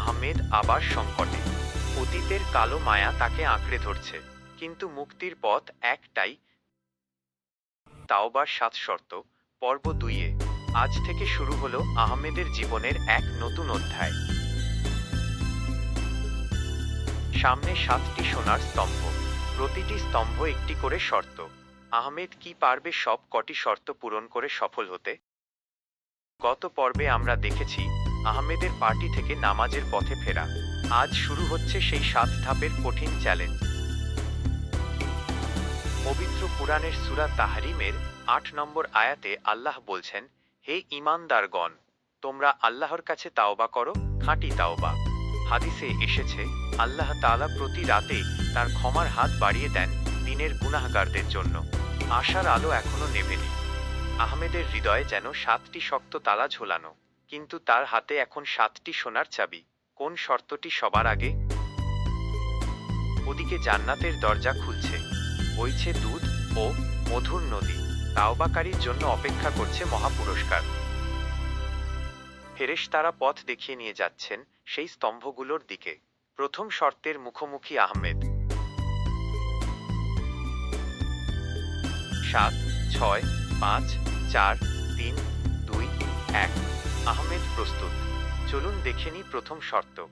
আহমেদ আবার সংকটে। অতীতের কালো মায়া তাকে আঁকড়ে ধরছে, কিন্তু মুক্তির পথ একটাই। তাওবার সাত শর্ত, পর্ব দুইয়ে। আজ থেকে শুরু হলো আহমেদের জীবনের এক নতুন অধ্যায়। সামনে সাতটি সোনার স্তম্ভ। প্রতিটি স্তম্ভ একটি করে শর্ত। আহমেদ কি পারবে সব কটি শর্ত পূরণ করে সফল হতে? গত পর্বে আমরা দেখেছি আহমেদের পার্টি থেকে নামাজের পথে ফেরা। আজ শুরু হচ্ছে সেই সাত ধাপের কঠিন চ্যালেঞ্জ পবিত্র পুরাণের সুরা তাহরিমের আট নম্বর আয়াতে আল্লাহ বলছেন, হে ইমানদারগণ তোমরা আল্লাহর কাছে তাওবা করো, খাঁটি তাওবা। হাদিসে এসেছে, আল্লাহ তালা প্রতি রাতে তার ক্ষমার হাত বাড়িয়ে দেন দিনের গুনাহগারদের জন্য। আশার আলো এখনও নেভেনি। আহমেদের হৃদয়ে যেন সাতটি শক্ত তালা ঝোলানো। কিন্তু তার হাতে এখন সাতটি সোনার চাবি। কোন শর্তটি সবার আগে? ওদিকে জান্নাতের দরজা খুলছে। বইছে দুধ ও মধুর নদী। তাওবাকারীর জন্য অপেক্ষা করছে মহাপুরস্কার। ফেরেশতারা পথ দেখিয়ে নিয়ে যাচ্ছেন সেই স্তম্ভগুলোর দিকে। প্রথম শর্তের মুখোমুখি আহমেদ। সাত, ছয়, পাঁচ, চার, তিন, দুই, এক। আহমেদ প্রস্তুত। চলুন দেখে নিই প্রথম শর্ত।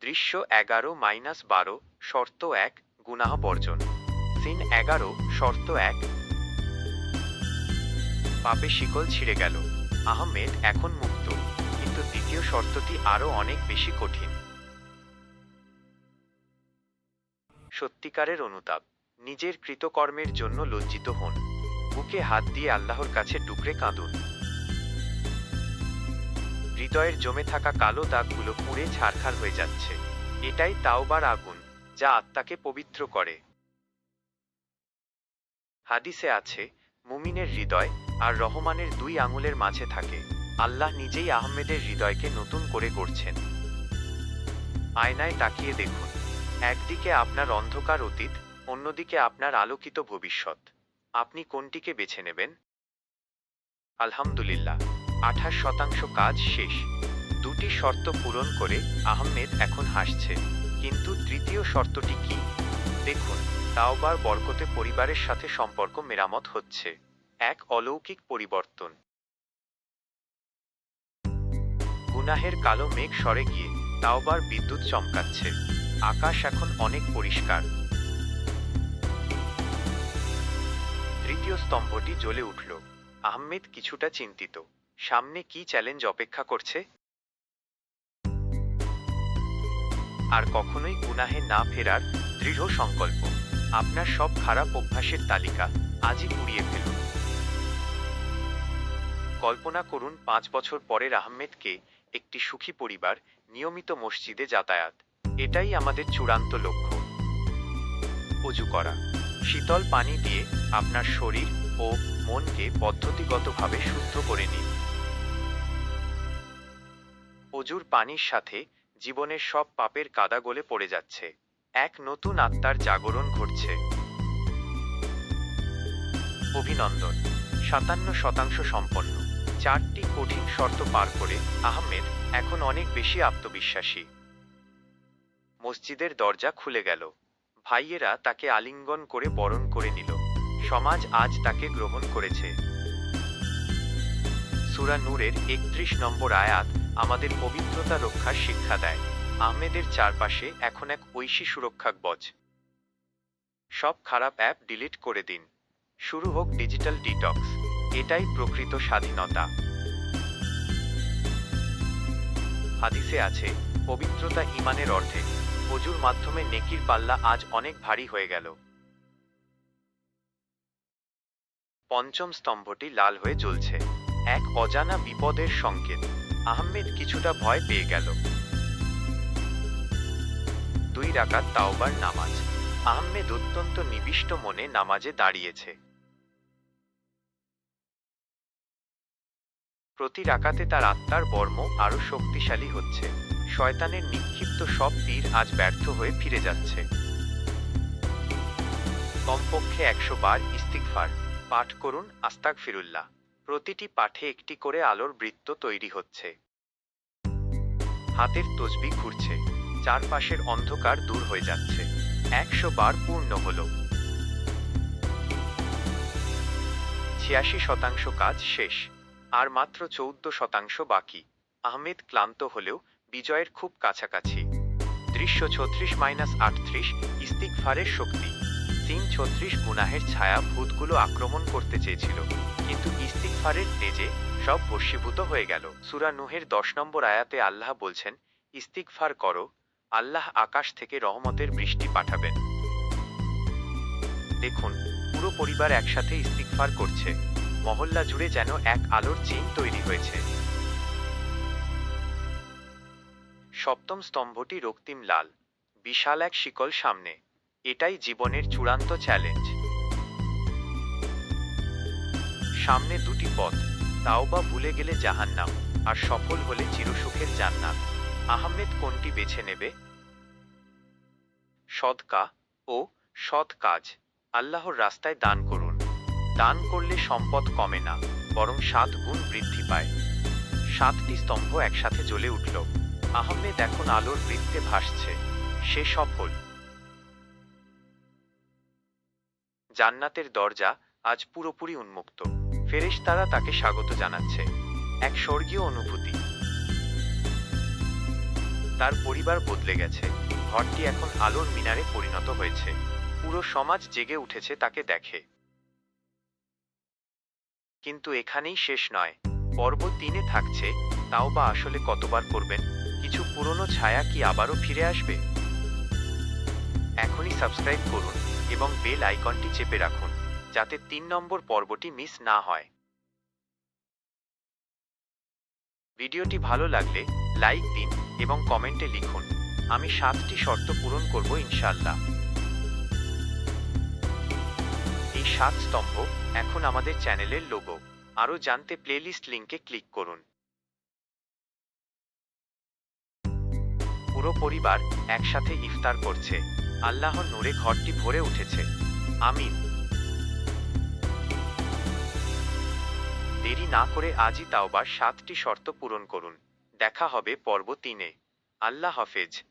দৃশ্য এগারো মাইনাস বারো, শর্ত এক, গুনাহ বর্জন। সিন এগারো, শর্ত এক। পাপে শিকল ছিঁড়ে গেল। আহমেদ এখন মুক্ত, কিন্তু দ্বিতীয় শর্তটি আরও অনেক বেশি কঠিন। সত্যিকারের অনুতাপ, নিজের কৃতকর্মের জন্য লজ্জিত হন। বুকে হাত দিয়ে আল্লাহর কাছে টুকরে কাঁদুন। হৃদয়ের জমে থাকা কালো দাগগুলো পুড়ে ছারখার হয়ে যাচ্ছে। এটাই তাওবার আগুন, যা আত্মাকে পবিত্র করে। হাদিসে আছে, মুমিনের হৃদয় আর রহমানের দুই আঙুলের মাঝে থাকে। আল্লাহ নিজেই আহমেদের হৃদয়কে নতুন করে গড়ছেন। আয়নায় তাকিয়ে দেখুন, একদিকে আপনার অন্ধকার অতীত, অন্যদিকে আপনার আলোকিত ভবিষ্যৎ। আপনি কোনটিকে বেছে নেবেন? আলহামদুলিল্লাহ। আঠাশ শতাংশ কাজ শেষ। দুটি শর্ত পূরণ করে আহমেদ এখন হাসছে। কিন্তু তৃতীয় শর্তটি কি? দেখুন, তাওবার বরকতে পরিবারের সাথে সম্পর্ক মেরামত হচ্ছে। এক অলৌকিক পরিবর্তন। গুনাহের কালো মেঘ সরে গিয়ে তাওবার বিদ্যুৎ চমকাচ্ছে। আকাশ এখন অনেক পরিষ্কার। তৃতীয় স্তম্ভটি জ্বলে উঠল। আহমেদ কিছুটা চিন্তিত। সামনে কি চ্যালেঞ্জ অপেক্ষা করছে? আর কখনোই গুনাহে না ফেরার দৃঢ় সংকল্প। আপনার সব খারাপ অভ্যাসের তালিকা আজই পুড়িয়ে ফেলুন। কল্পনা করুন পাঁচ বছর পরের আহমেদকে একটি সুখী পরিবার, নিয়মিত মসজিদে যাতায়াত। এটাই আমাদের চূড়ান্ত লক্ষ্য। অজু করা। শীতল পানি দিয়ে আপনার শরীর ও মনকে পদ্ধতিগতভাবে শুদ্ধ করে নিন। অজুর পানির সাথে জীবনের সব পাপের কাদা গলে পড়ে যাচ্ছে। এক নতুন আত্মার জাগরণ ঘটছে। অভিনন্দন। সাতান্ন শতাংশ সম্পন্ন। চারটি কঠিন শর্ত পার করে আহমেদ এখন অনেক বেশি আত্মবিশ্বাসী। মসজিদের দরজা খুলে গেল। ভাইয়েরা তাকে আলিঙ্গন করে বরণ করে নিল। সমাজ আজ তাকে গ্রহণ করেছে। সুরা নূরের একত্রিশ নম্বর আয়াত আমাদের পবিত্রতা রক্ষার শিক্ষা দেয়। আহমেদের চারপাশে এখন এক ঐশী সুরক্ষা বজ। সব খারাপ অ্যাপ ডিলিট করে দিন। শুরু হোক ডিজিটাল ডিটক্স। এটাই প্রকৃত স্বাধীনতা। হাদিসে আছে, পবিত্রতা ইমানের অর্ধেক অজুর মাধ্যমে নেকির পাল্লা আজ অনেক ভারী হয়ে গেল। পঞ্চম স্তম্ভটি লাল হয়ে জ্বলছে। এক অজানা বিপদের সংকেত। আহমেদ কিছুটা ভয় পেয়ে গেল। দুই রাকাত তাওবার নামাজ। আহমেদ অত্যন্ত নিবিষ্ট মনে নামাজে দাঁড়িয়েছে। প্রতি রাকাতে তার আত্মার বর্ম আরও শক্তিশালী হচ্ছে। শয়তানের নিক্ষিপ্ত সব তীর আজ ব্যর্থ হয়ে ফিরে যাচ্ছে। কমপক্ষে একশো বার ইস্তিগফার। পাঠ করুন আস্তাক ফিরুল্লাহ প্রতিটি পাঠে একটি করে আলোর বৃত্ত তৈরি হচ্ছে। হাতের তসবি ঘুরছে চারপাশের অন্ধকার দূর হয়ে যাচ্ছে। একশো বার পূর্ণ হল। ছিয়াশি শতাংশ কাজ শেষ, আর মাত্র চৌদ্দ শতাংশ বাকি। আহমেদ ক্লান্ত হলেও বিজয়ের খুব কাছাকাছি। দৃশ্য ছত্রিশ মাইনাস আটত্রিশ ইস্তিকফারের শক্তি। সিন ছত্রিশ গুনাহের ছায়া ভূতগুলো আক্রমণ করতে চেয়েছিল। কিন্তু ইস্তিকফারের তেজে সব বশীভূত হয়ে গেল। সুরা নুহের দশ নম্বর আয়াতে আল্লাহ বলছেন ইস্তিকফার করো, আল্লাহ আকাশ থেকে রহমতের বৃষ্টি পাঠাবেন। দেখুন, পুরো পরিবার একসাথে ইস্তিকফার করছে। মহল্লা জুড়ে যেন এক আলোর চিন তৈরি হয়েছে। সপ্তম স্তম্ভটি রক্তিম লাল, বিশাল এক শিকল সামনে। এটাই জীবনের চূড়ান্ত চ্যালেঞ্জ সামনে দুটি পথ, তাও বা ভুলে গেলে জাহান্নাম, আর সফল হলে চিরসুখের জান্নাত। আহমেদ কোনটি বেছে নেবে? সদকা ও সৎ কাজ। আল্লাহর রাস্তায় দান করুন। দান করলে সম্পদ কমে না, বরং সাত গুণ বৃদ্ধি পায়। সাতটি স্তম্ভ একসাথে জ্বলে উঠল। আহমেদ এখন আলোর বৃত্তে ভাসছে। সে সফল। জান্নাতের দরজা আজ পুরোপুরি উন্মুক্ত। ফেরেশতারা তাকে স্বাগত জানাচ্ছে। এক স্বর্গীয় অনুভূতি। তার পরিবার বদলে গেছে। ঘরটি এখন আলোর মিনারে পরিণত হয়েছে। পুরো সমাজ জেগে উঠেছে তাকে দেখে। কিন্তু এখানেই শেষ নয়। পর্ব তিনে থাকছে, তাও বা আসলে কতবার করবেন? কিছু পুরনো ছায়া কি আবারও ফিরে আসবে? এখনই সাবস্ক্রাইব করুন। এবং বেল আইকনটি চেপে রাখুন, যাতে তিন নম্বর পর্বটি মিস না হয়। ভিডিওটি ভালো লাগলে লাইক দিন এবং কমেন্টে লিখুন, আমি সাতটি শর্ত পূরণ করব ইনশাল্লাহ এই সাত স্তম্ভ এখন আমাদের চ্যানেলের লোগো। আরও জানতে প্লেলিস্ট লিঙ্কে ক্লিক করুন। পুরো পরিবার একসাথে ইফতার করছে। আল্লাহর নূরে ঘরটি ভরে উঠেছে। আমিন। দেরি না করে আজই তাওবার সাতটি শর্ত পূরণ করুন। দেখা হবে পর্ব তিনে। আল্লাহ হাফেজ।